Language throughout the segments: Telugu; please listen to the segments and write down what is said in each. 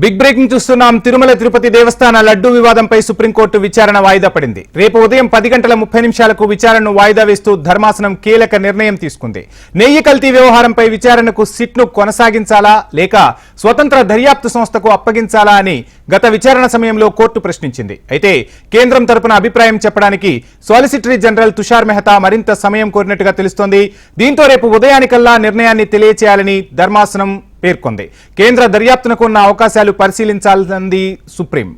బిగ్ బ్రేకింగ్ చూస్తున్నాం. తిరుమల తిరుపతి దేవస్థాన లడ్డూ వివాదంపై సుప్రీంకోర్టు విచారణ వాయిదా పడింది. రేపు ఉదయం పది గంటల ముప్పై నిమిషాలకు విచారణను వాయిదా వేస్తూ ధర్మాసనం కీలక నిర్ణయం తీసుకుంది. నెయ్యి కల్తీ వ్యవహారంపై విచారణకు సిట్ను కొనసాగించాలా లేక స్వతంత్ర దర్యాప్తు సంస్థకు అప్పగించాలా అని గత విచారణ సమయంలో కోర్టు ప్రశ్నించింది. అయితే కేంద్రం తరపున అభిప్రాయం చెప్పడానికి సాలిసిటరీ జనరల్ తుషార్ మెహతా మరింత సమయం కోరినట్టుగా తెలుస్తోంది. దీంతో రేపు ఉదయానికల్లా నిర్ణయాన్ని తెలియచేయాలని ధర్మాసనం పేర్కొంది. కేంద్ర దర్యాప్తునకు ఉన్న అవకాశాలు పరిశీలించాలంది సుప్రీం.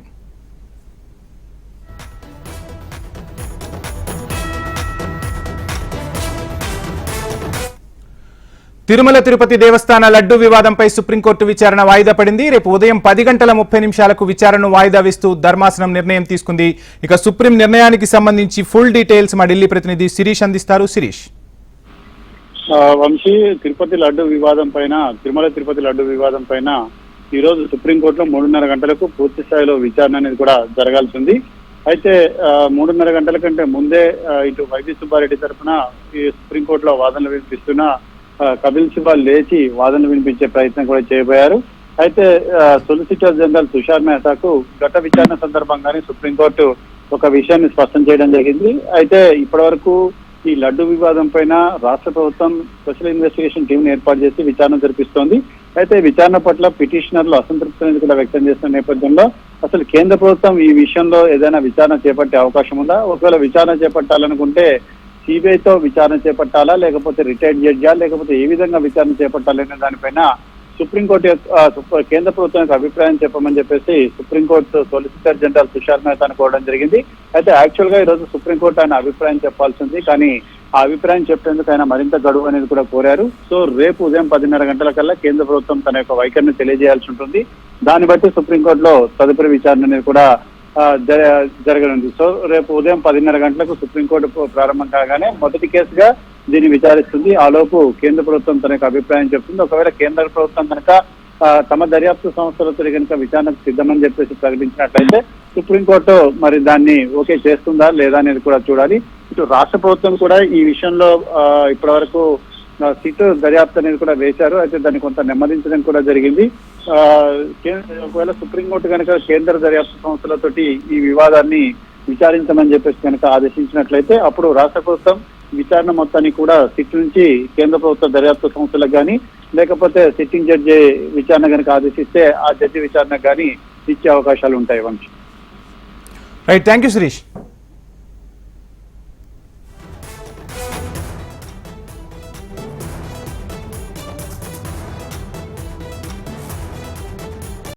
తిరుమల తిరుపతి దేవస్థాన లడ్డు వివాదంపై సుప్రీంకోర్టు విచారణ వాయిదా పడింది. రేపు ఉదయం పది గంటల ముప్పై నిమిషాలకు విచారణను వాయిదా వేస్తూ ధర్మాసనం నిర్ణయం తీసుకుంది. ఇక సుప్రీం నిర్ణయానికి సంబంధించి ఫుల్ డీటెయిల్స్ మా ఢిల్లీ ప్రతినిధి శిరీష్ అందిస్తారు. శిరీష్. వంశీ తిరుపతి లడ్డు వివాదం పైన తిరుమల తిరుపతి లడ్డు వివాదం పైన ఈ రోజు సుప్రీంకోర్టులో మూడున్నర గంటలకు పూర్తి స్థాయిలో విచారణ అనేది కూడా జరగాల్సి ఉంది. అయితే మూడున్నర గంటల కంటే ముందే ఇటు వైవి సుబ్బారెడ్డి తరఫున ఈ సుప్రీంకోర్టులో వాదనలు వినిపిస్తున్న కపిల్ సిబాల్ లేచి వాదనలు వినిపించే ప్రయత్నం కూడా చేయబోయారు. అయితే సొలిసిటర్ జనరల్ తుషార్ మెహతాకు గత విచారణ సందర్భంగానే సుప్రీంకోర్టు ఒక విషయాన్ని స్పష్టం చేయడం జరిగింది. అయితే ఇప్పటి వరకు ఈ లడ్డు వివాదం పైన రాష్ట్ర ప్రభుత్వం స్పెషల్ ఇన్వెస్టిగేషన్ టీం ఏర్పాటు చేసి విచారణ జరిపిస్తోంది. అయితే విచారణ పట్ల పిటిషనర్లు అసంతృప్తి అనేది కూడా వ్యక్తం చేస్తున్న నేపథ్యంలో అసలు కేంద్ర ప్రభుత్వం ఈ విషయంలో ఏదైనా విచారణ చేపట్టే అవకాశం ఉందా? ఒకవేళ విచారణ చేపట్టాలనుకుంటే సిబిఐతో విచారణ చేపట్టాలా? లేకపోతే రిటైర్డ్ జడ్జా? లేకపోతే ఏ విధంగా విచారణ చేపట్టాలనే దానిపైన సుప్రీంకోర్టు యొక్క- కేంద్ర ప్రభుత్వం యొక్క అభిప్రాయం చెప్పమని చెప్పేసి Supreme Court solicitor general Tushar మెహతాను కోవడం జరిగింది. అయితే యాక్చువల్గా ఈ రోజు సుప్రీంకోర్టు ఆయన అభిప్రాయం చెప్పాల్సి ఉంది. కానీ ఆ అభిప్రాయం చెప్పేందుకు ఆయన మరింత గడువు అనేది కూడా కోరారు. సో రేపు ఉదయం పదిన్నర గంటల కల్లా కేంద్ర ప్రభుత్వం తన యొక్క వైఖరిని తెలియజేయాల్సి ఉంటుంది. దాన్ని బట్టి సుప్రీంకోర్టులో తదుపరి విచారణ అనేది కూడా జరగనుంది. సో రేపు ఉదయం పదిన్నర గంటలకు సుప్రీంకోర్టు ప్రారంభం కాగానే మొదటి కేసుగా దీన్ని విచారిస్తుంది. ఆలోపు కేంద్ర ప్రభుత్వం తన యొక్క అభిప్రాయం చెప్తుంది. ఒకవేళ కేంద్ర ప్రభుత్వం కనుక తమ దర్యాప్తు సంస్థలతో కనుక విచారణకు సిద్ధమని చెప్పేసి ప్రకటించినట్లయితే సుప్రీంకోర్టు మరి దాన్ని ఓకే చేస్తుందా లేదా అనేది కూడా చూడాలి. ఇటు రాష్ట్ర ప్రభుత్వం కూడా ఈ విషయంలో ఆ, ఇప్పటివరకు సీటు సిట్ దర్యాప్తు అనేది కూడా వేశారు. అయితే దాన్ని కొంత నెమ్మదించడం కూడా జరిగింది. ఆ, ఒకవేళ సుప్రీంకోర్టు కనుక కేంద్ర దర్యాప్తు సంస్థలతోటి ఈ వివాదాన్ని విచారించమని చెప్పేసి కనుక ఆదేశించినట్లయితే అప్పుడు రాష్ట్ర ప్రభుత్వం విచారణ మొత్తాన్ని కూడా సిట్ నుంచి కేంద్ర ప్రభుత్వ దర్యాప్తు సంస్థలకు కానీ లేకపోతే సిట్టింగ్ జడ్జి విచారణ కనుక ఆదేశిస్తే ఆ జడ్జి విచారణ కానీ ఇచ్చే అవకాశాలు ఉంటాయి Vamsi. Right thank you Sirish